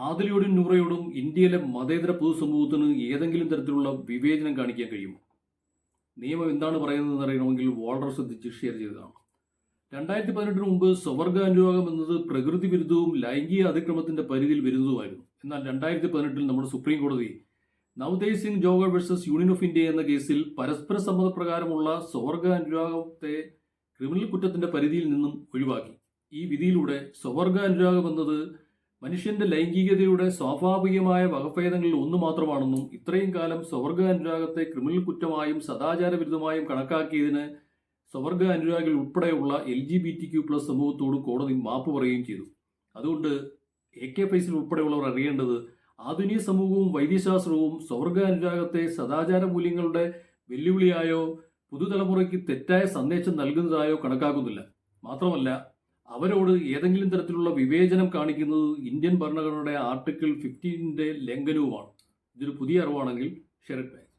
ആദിലയോടും നൂറയോടും ഇന്ത്യയിലെ മതേതര പൊതുസമൂഹത്തിന് ഏതെങ്കിലും തരത്തിലുള്ള വിവേചനം കാണിക്കാൻ കഴിയുമോ? നിയമം എന്താണ് പറയുന്നതെന്ന് അറിയണമെങ്കിൽ വളരെ ശ്രദ്ധിച്ച് ഷെയർ ചെയ്തതാണ്. രണ്ടായിരത്തി പതിനെട്ടിന് മുമ്പ് സ്വവർഗ അനുരാഗം എന്നത് പ്രകൃതി വിരുദ്ധവും ലൈംഗിക അതിക്രമത്തിന്റെ പരിധിയിൽ വരുന്നതുമായിരുന്നു. എന്നാൽ രണ്ടായിരത്തി പതിനെട്ടിൽ നമ്മുടെ സുപ്രീം കോടതി Navdev Singh Johar versus union of India എന്ന കേസിൽ പരസ്പര സമ്മതപ്രകാരമുള്ള സ്വവർഗ അനുരാഗത്തെ ക്രിമിനൽ കുറ്റത്തിന്റെ പരിധിയിൽ നിന്നും ഒഴിവാക്കി. ഈ വിധിയിലൂടെ സ്വവർഗ അനുരാഗം എന്നത് മനുഷ്യന്റെ ലൈംഗികതയുടെ സ്വാഭാവികമായ വകഭേദങ്ങളിൽ ഒന്ന് മാത്രമാണെന്നും ഇത്രയും കാലം സ്വവർഗ അനുരാഗത്തെ ക്രിമിനൽ കുറ്റമായും സദാചാര വിരുദ്ധമായും കണക്കാക്കിയതിന് സ്വവർഗ അനുരാഗികൾ ഉൾപ്പെടെയുള്ള L G B T Q plus സമൂഹത്തോട് കോടതി മാപ്പ് പറയുകയും ചെയ്തു. അതുകൊണ്ട് എ കെ ഫൈസിൽ ഉൾപ്പെടെയുള്ളവർ അറിയേണ്ടത് ആധുനിക സമൂഹവും വൈദ്യശാസ്ത്രവും സ്വർഗ അനുരാഗത്തെ സദാചാര മൂല്യങ്ങളുടെ വെല്ലുവിളിയായോ പുതുതലമുറയ്ക്ക് തെറ്റായ സന്ദേശം നൽകുന്നതായോ കണക്കാക്കുന്നില്ല. മാത്രമല്ല അവരോട് ഏതെങ്കിലും തരത്തിലുള്ള വിവേചനം കാണിക്കുന്നത് ഇന്ത്യൻ ഭരണഘടനയുടെ ആർട്ടിക്കിൾ ഫിഫ്റ്റീനിന്റെ ലംഘനവുമാണ്. ഇതൊരു പുതിയ അറിവാണെങ്കിൽ ഷെയർ ഇറ്റ്